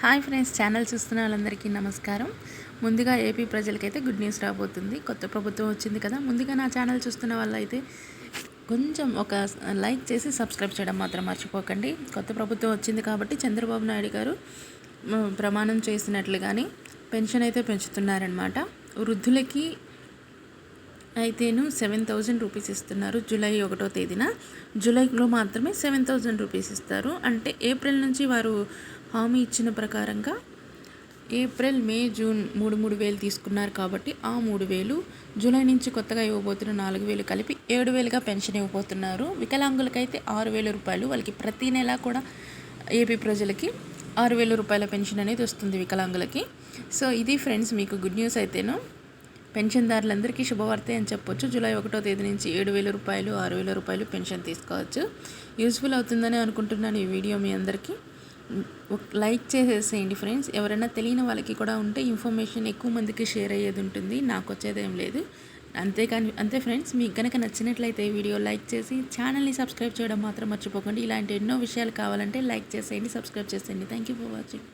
Hi friends channel చూస్తున్న వాళ్ళందరికీ నమస్కారం. ముందుగా ఏపీ ప్రజలకైతే గుడ్ న్యూస్ రాబోతుంది. కొత్త ప్రభుత్వం వచ్చింది కదా. ముందుగా నా ఛానల్ చూస్తున్న వాళ్ళైతే కొంచెం ఒక లైక్ చేసి సబ్స్క్రైబ్ చేయడం మాత్రం మర్చిపోకండి. కొత్త ప్రభుత్వం వచ్చింది కాబట్టి చంద్రబాబు నాయుడు గారు ప్రమాణం ప్రమాణం చేసినట్లుగానే పెన్షన్ అయితే పెంచుతున్నారనమాట వృద్ధులకి అయితేను సెవెన్ థౌజండ్ రూపీస్ ఇస్తున్నారు జూలై ఒకటో తేదీన. జూలైలో మాత్రమే సెవెన్ థౌజండ్ రూపీస్ ఇస్తారు. అంటే ఏప్రిల్ నుంచి వారు హామీ ఇచ్చిన ప్రకారంగా ఏప్రిల్ మే జూన్ మూడు మూడు వేలు తీసుకున్నారు కాబట్టి ఆ మూడు వేలు జూలై నుంచి కొత్తగా ఇవ్వబోతున్న నాలుగు వేలు కలిపి ఏడు వేలుగా పెన్షన్ ఇవ్వబోతున్నారు. వికలాంగులకైతే ఆరు వేల రూపాయలు వాళ్ళకి ప్రతి నెల కూడా ఏపీ ప్రజలకి ఆరు వేల రూపాయల పెన్షన్ అనేది వస్తుంది వికలాంగులకి. సో ఇది ఫ్రెండ్స్ మీకు గుడ్ న్యూస్ అయితేను. పెన్షన్దారులందరికీ శుభవార్త అని చెప్పొచ్చు. జూలై ఒకటో తేదీ నుంచి ఏడు వేల రూపాయలు ఆరు వేల రూపాయలు పెన్షన్ తీసుకోవచ్చు. యూస్ఫుల్ అవుతుందని అనుకుంటున్నాను ఈ వీడియో మీ అందరికీ. లైక్ చేసేసేయండి ఫ్రెండ్స్. ఎవరైనా తెలియని వాళ్ళకి కూడా ఉంటే ఇన్ఫర్మేషన్ ఎక్కువ మందికి షేర్ అయ్యేది ఉంటుంది. నాకు వచ్చేది ఏం లేదు. అంతేకాని అంతే ఫ్రెండ్స్. మీకు కనుక నచ్చినట్లయితే వీడియో లైక్ చేసి ఛానల్ని సబ్స్క్రైబ్ చేయడం మాత్రం మర్చిపోకండి. ఇలాంటి ఎన్నో విషయాలు కావాలంటే లైక్ చేసేయండి సబ్స్క్రైబ్ చేసేయండి. Thank you for watching.